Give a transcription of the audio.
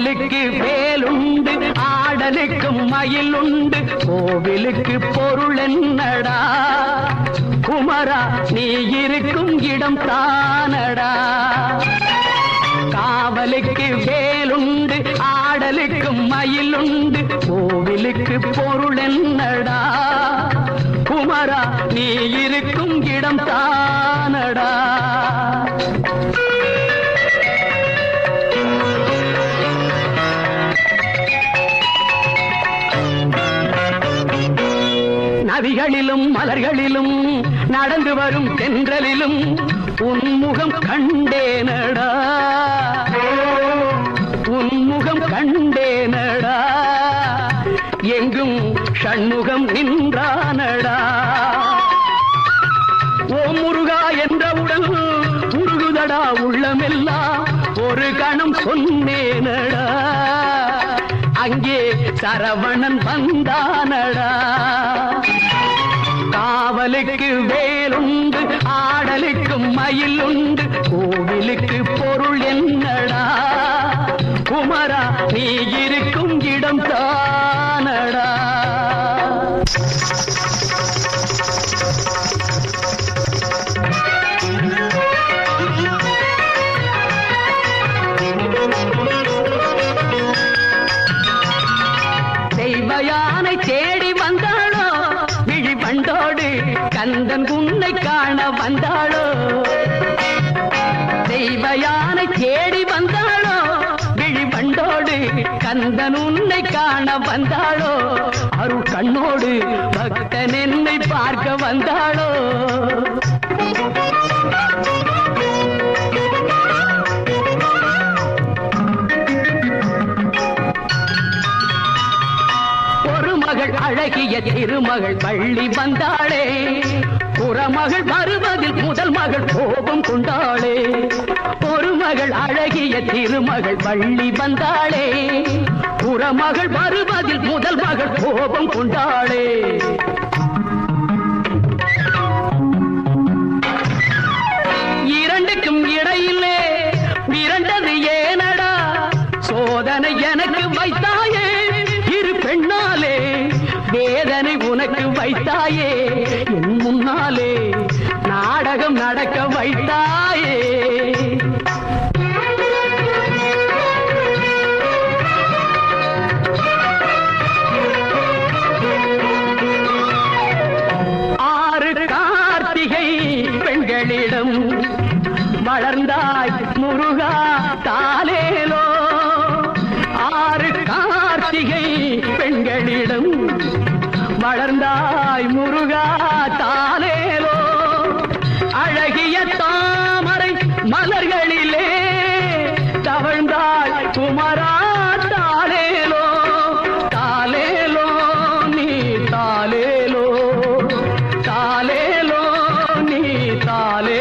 காவலுக்கு வேலுண்டு ஆடலுக்கும் மயில் உண்டு கோவிலுக்கு பொருள் என்னடா? குமரா நீ இருக்கும் இடம் தானடா? காவலுக்கு வேலுண்டு ஆடலுக்கும் மயில் உண்டு கோவிலுக்கு பொருள் என்னடா? குமரா நீ இருக்கும் இடம் தான் நதிகளிலும் மலர்களிலும் நடந்து வரும் தென்றலிலும் உன்முகம் கண்டேனடா உன்முகம் கண்டேனடா எங்கும் ஷண்முகம் நின்றானடா ஓ முருகா என்றவுடன் உருகுதடா உள்ளமெல்லாம் ஒரு கணம் சொன்னேனடா அங்கே சரவணன் வந்தானடா. காவலுக்கு வேலுண்டு ஆடலுக்கு மயில் உண்டு கோவிலுக்கு பொருள் என்னடா? குமரா நீ இருக்கும் இடம் தானடா விழி கந்தன் உன்னை காண வந்தாளோ? தெய்வ யானை தேடி வந்தாளோ? விழிபண்டோடு கந்தன் உன்னை காண வந்தாளோ? அருள் கண்ணோடு பக்தன் என்னை பார்க்க வந்தாளோ? மகள் அழகிய திருமகள் பள்ளி வந்தாளே. புறமகள் வருவதில் முதல் மகள் கோபம் கொண்டாளே. ஒரு மகள் அழகிய திருமகள் பள்ளி வந்தாளே. புறமகள் வருவதில் முதல் மகள் கோபம் கொண்டாளே. வேதனை உனக்கு வைத்தாயே. என் முன்னாலே நாடகம் நடக்க வைத்தாயே. தாய் முருகா தாலேலோ அழகிய தாமரை மலர்களிலே